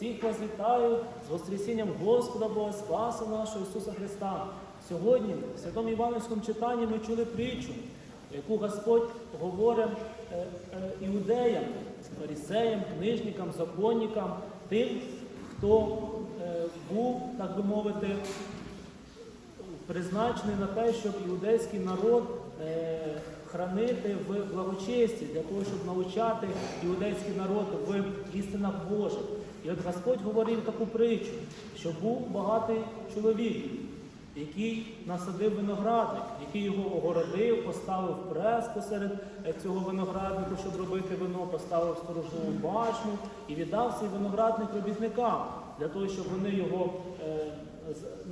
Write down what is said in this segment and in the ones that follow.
Всіх вас вітаю з Воскресінням Господа Бога Спаса нашого Ісуса Христа. Сьогодні в Святому Івановському читанні ми чули притчу, яку Господь говорить е, е, іудеям, фарисеям, книжникам, законникам, тим, хто е, був, так би мовити, призначений на те, щоб іудейський народ хранити в благочесті, для того, щоб навчати іудейський народ в істинах Божих. І от Господь говорив таку притчу, що був багатий чоловік, який насадив виноградник, який його огородив, поставив прес посеред е, цього винограднику, щоб робити вино, поставив сторожову башню і віддав цей виноградник робітникам для того, щоб вони його е,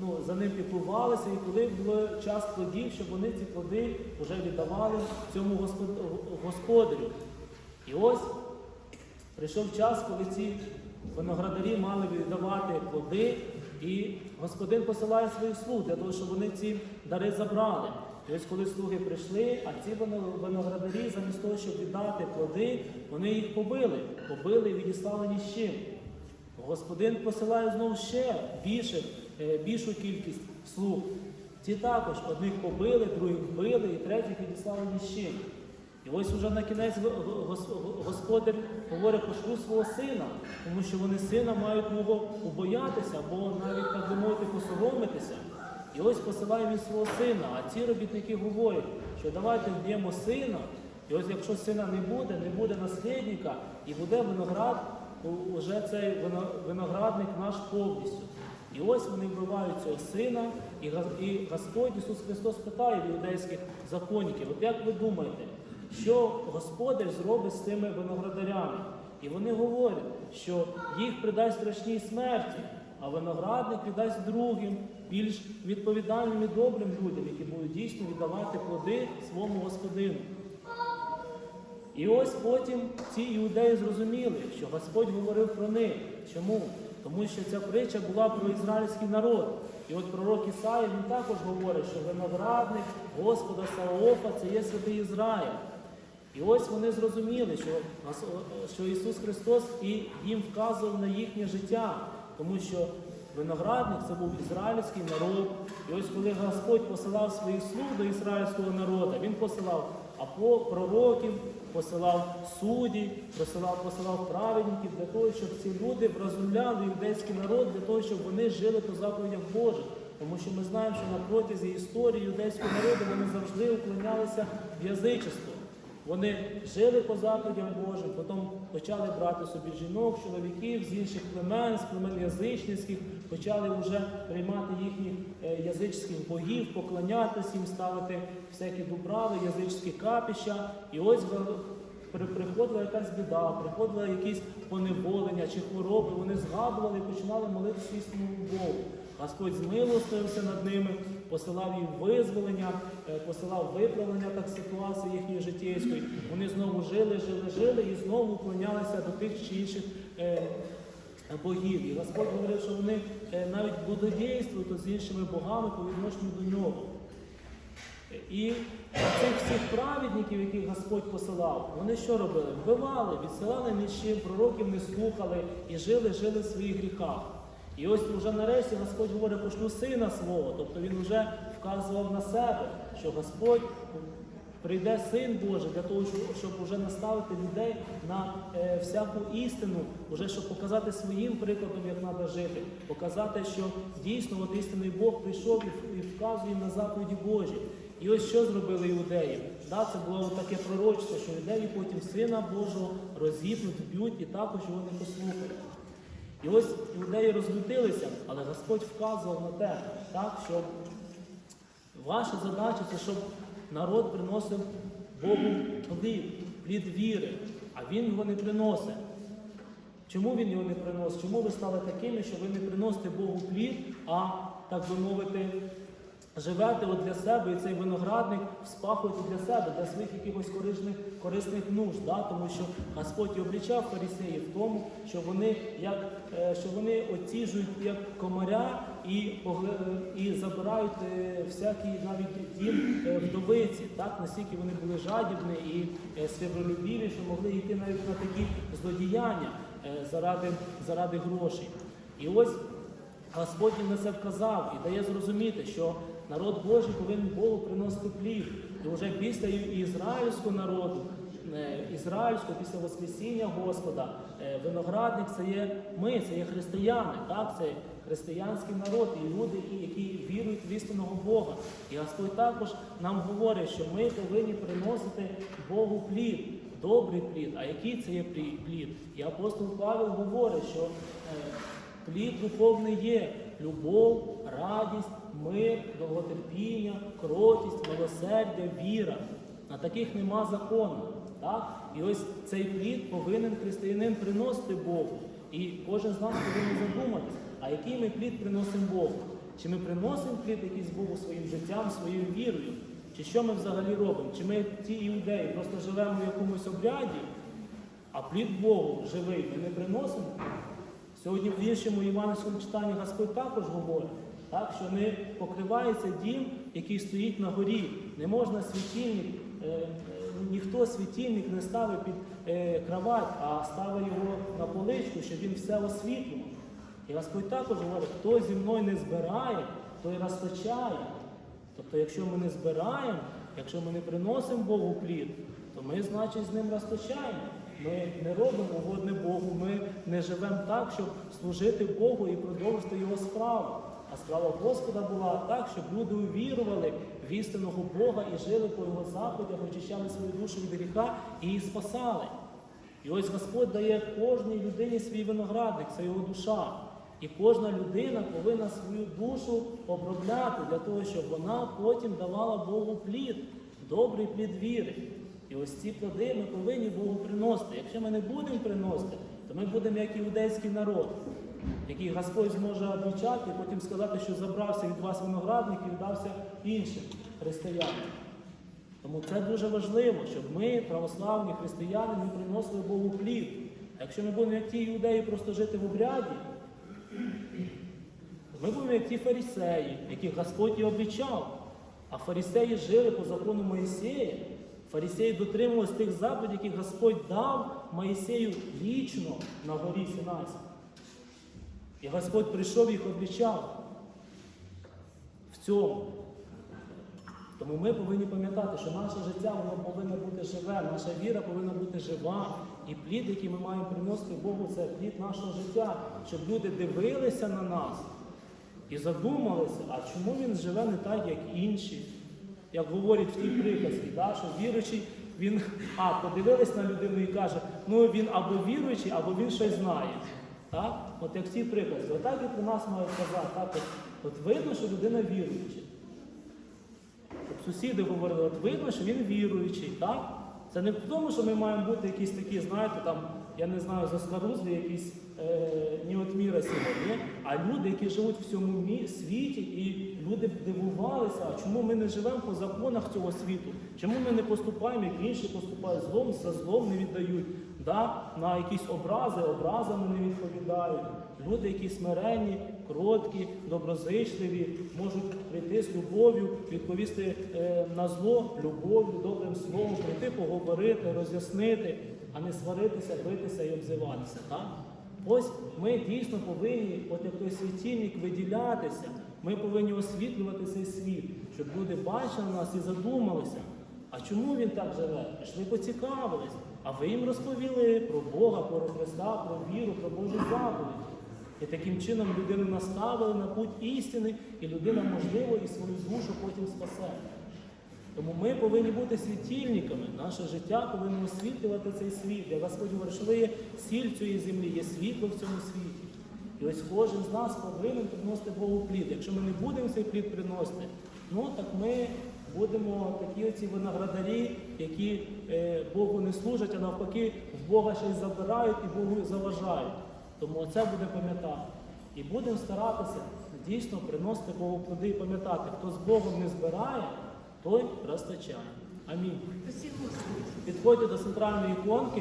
ну, за ним піклувалися, і коли був час плодів, щоб вони ці плоди вже віддавали цьому господ- господарю. І ось прийшов час, коли ці виноградарі мали віддавати плоди, і господин посилає своїх слуг для того, щоб вони ці дари забрали. І ось коли слуги прийшли, а ці виноградарі, замість того, щоб віддати плоди, вони їх побили, побили і відіслали ні з чим. Господин посилає знову ще більше, е, більшу кількість слуг. Ці також одних побили, других вбили, і третіх відіслали ні з чим. І ось уже на кінець го- го- господар говорить пошлю свого сина, тому що вони сина мають його убоятися, або навіть так би посоромитися. І ось посилає він свого сина, а ці робітники говорять, що давайте вб'ємо сина, і ось якщо сина не буде, не буде наслідника, і буде виноград, уже цей виноградник наш повністю. І ось вони вбивають цього сина, і Господь Ісус Христос питає в іудейських законників, от як ви думаєте, що Господар зробить з цими виноградарями? І вони говорять, що їх придасть страшній смерті, а виноградник віддасть другим, більш відповідальним і добрим людям, які будуть дійсно віддавати плоди своєму господину. І ось потім ці іудеї зрозуміли, що Господь говорив про них. Чому? Тому що ця притча була про ізраїльський народ. І от пророк Ісаїв він також говорить, що виноградник Господа Саофа це є святий Ізраїль. І ось вони зрозуміли, що, що Ісус Христос і їм вказував на їхнє життя, тому що виноградник це був ізраїльський народ. І ось коли Господь посилав своїх слуг до ізраїльського народу, Він посилав пророків, посилав судді, посилав, посилав праведників для того, щоб ці люди вразумляли юдейський народ, для того, щоб вони жили по заповідях Божих. Тому що ми знаємо, що на протязі історії юдейського народу вони завжди уклонялися в язичество. Вони жили по заповідям Божим, потім почали брати собі жінок, чоловіків з інших племен, з племен язичницьких, почали вже приймати їхніх е, язичських богів, поклонятися їм, ставити всякі дубрави, язичські капіща. І ось при- приходила якась біда, приходило якісь поневолення чи хвороби, вони згадували і починали молитися існому Богу. Господь змилостився над ними, посилав їм визволення, е, посилав виправлення так ситуації їхньої життєйської. Вони знову жили, жили, жили і знову уклонялися до тих чи інших е, богів. І Господь говорив, що вони е, навіть будодійствують з іншими богами по відношенню до нього. І цих всіх праведників, яких Господь посилав, вони що робили? Вбивали, відсилали нічим, пророків не слухали і жили, жили в своїх гріхах. І ось вже нарешті Господь говорить, пошлю сина свого. Тобто він вже вказував на себе, що Господь прийде син Божий для того, щоб, вже наставити людей на е, всяку істину, вже щоб показати своїм прикладом, як треба жити, показати, що дійсно от істинний Бог прийшов і, вказує на заповіді Божі. І ось що зробили іудеї? Да, це було таке пророчство, що іудеї потім сина Божого розгіпнуть, вб'ють і також його не послухають. І ось іудеї розлютилися, але Господь вказував на те, так, що ваша задача це щоб народ приносив Богу плід, плід віри, а він його не приносить. Чому він його не приносить? Чому ви стали такими, що ви не приносите Богу плід, а так би мовити, живете от для себе і цей виноградник вспахуєте для себе, для своїх якихось корисних, корисних нужд. Да? Тому що Господь і облічав фарисеїв в тому, що вони як що вони оціжують як комаря і, і забирають е, всякі навіть дім е, вдовиці. Так? Настільки вони були жадібні і е, що могли йти навіть на такі злодіяння. е, заради, заради грошей. І ось Господь на це вказав і дає зрозуміти, що народ Божий повинен Богу приносити плід. І вже після ізраїльського народу, е, ізраїльського, після Воскресіння Господа, е, виноградник це є ми, це є християни, так? це християнський народ і люди, які, вірують в істинного Бога. І Господь також нам говорить, що ми повинні приносити Богу плід, добрий плід. А який це є плід? плід? І апостол Павел говорить, що е, Плід духовний є любов, радість, мир, довготерпіння, кротість, милосердя, віра. На таких нема закону. Так? І ось цей плід повинен християнин приносити Богу. І кожен з нас повинен задуматися, а який ми плід приносимо Богу? Чи ми приносимо плід якийсь Богу своїм життям, своєю вірою? Чи що ми взагалі робимо? Чи ми ті іудеї просто живемо в якомусь обряді, а плід Богу живий ми не приносимо? Сьогодні в іншому Івановському читанні Господь також говорить, так, що не покривається дім, який стоїть на горі. Не можна світильник, е, е, ніхто світильник не ставить під е, кровать, а ставить його на поличку, щоб він все освітлював. І Господь також говорить, хто зі мною не збирає, той розточає. Тобто, якщо ми не збираємо, якщо ми не приносимо Богу плід, то ми, значить, з ним розточаємо. Ми не робимо угодне Богу, ми не живемо так, щоб служити Богу і продовжити його справу. А справа Господа була так, щоб люди увірували в істинного Бога і жили по його заходях, очищали свою душу від гріха і її спасали. І ось Господь дає кожній людині свій виноградник, це його душа. І кожна людина повинна свою душу обробляти для того, щоб вона потім давала Богу плід, добрий плід віри. І ось ці плоди ми повинні Богу приносити. Якщо ми не будемо приносити, то ми будемо як іудейський народ, який Господь зможе обличати і потім сказати, що забрався від вас виноградник і віддався іншим християнам. Тому це дуже важливо, щоб ми, православні християни, не приносили Богу плід. Якщо ми будемо як ті іудеї просто жити в обряді, ми будемо як ті фарисеї, яких Господь і облічав. А фарисеї жили по закону Моїсея. Фарисеї дотримувалися тих заповідей, які Господь дав Моїсею лічно на горі Синайській. І Господь прийшов їх облічав в цьому. Тому ми повинні пам'ятати, що наше життя воно повинно бути живе, наша віра повинна бути жива. І плід, який ми маємо приносити Богу, це плід нашого життя, щоб люди дивилися на нас і задумалися, а чому він живе не так, як інші. Як говорять в тій приказці, да, що віруючий, він а, подивились на людину і каже, ну він або віруючий, або він щось знає. Так? От як в цій приказці, отак і про нас мають казати. Так? От, от видно, що людина віруюча. От сусіди говорили, от видно, що він віруючий, так? Це не в тому, що ми маємо бути якісь такі, знаєте, там, я не знаю, заскарузлі, якісь е, ні от міра сьогодні, а люди, які живуть в цьому світі, і люди дивувалися, а чому ми не живемо по законах цього світу? Чому ми не поступаємо, як інші поступають злом, за злом не віддають, да? на якісь образи, образами не відповідають. Люди, які смиренні, кроткі, доброзичливі, можуть прийти з любов'ю, відповісти е, на зло любов'ю, добрим словом, прийти поговорити, роз'яснити, а не сваритися, битися і обзиватися. Так? Ось ми дійсно повинні, от як той світильник, виділятися. Ми повинні освітлювати цей світ, щоб люди бачили нас і задумалися. А чому він так живе? Пішли поцікавились. А ви їм розповіли про Бога, про Христа, про віру, про Божі заповіді. І таким чином людину наставили на путь істини, і людина, можливо, і свою душу потім спасе. Тому ми повинні бути світильниками. Наше життя повинно освітлювати цей світ. Як Господь говорить, що ви є сіль цієї землі, є світло в цьому світі. І ось кожен з нас повинен приносити Богу плід. Якщо ми не будемо цей плід приносити, ну так ми будемо такі оці виноградарі, які е, Богу не служать, а навпаки в Бога щось забирають і Богу заважають. Тому це буде пам'ятати. І будемо старатися дійсно приносити Богу плоди і пам'ятати, хто з Богом не збирає, той розтачає. Амінь. Підходьте до центральної іконки.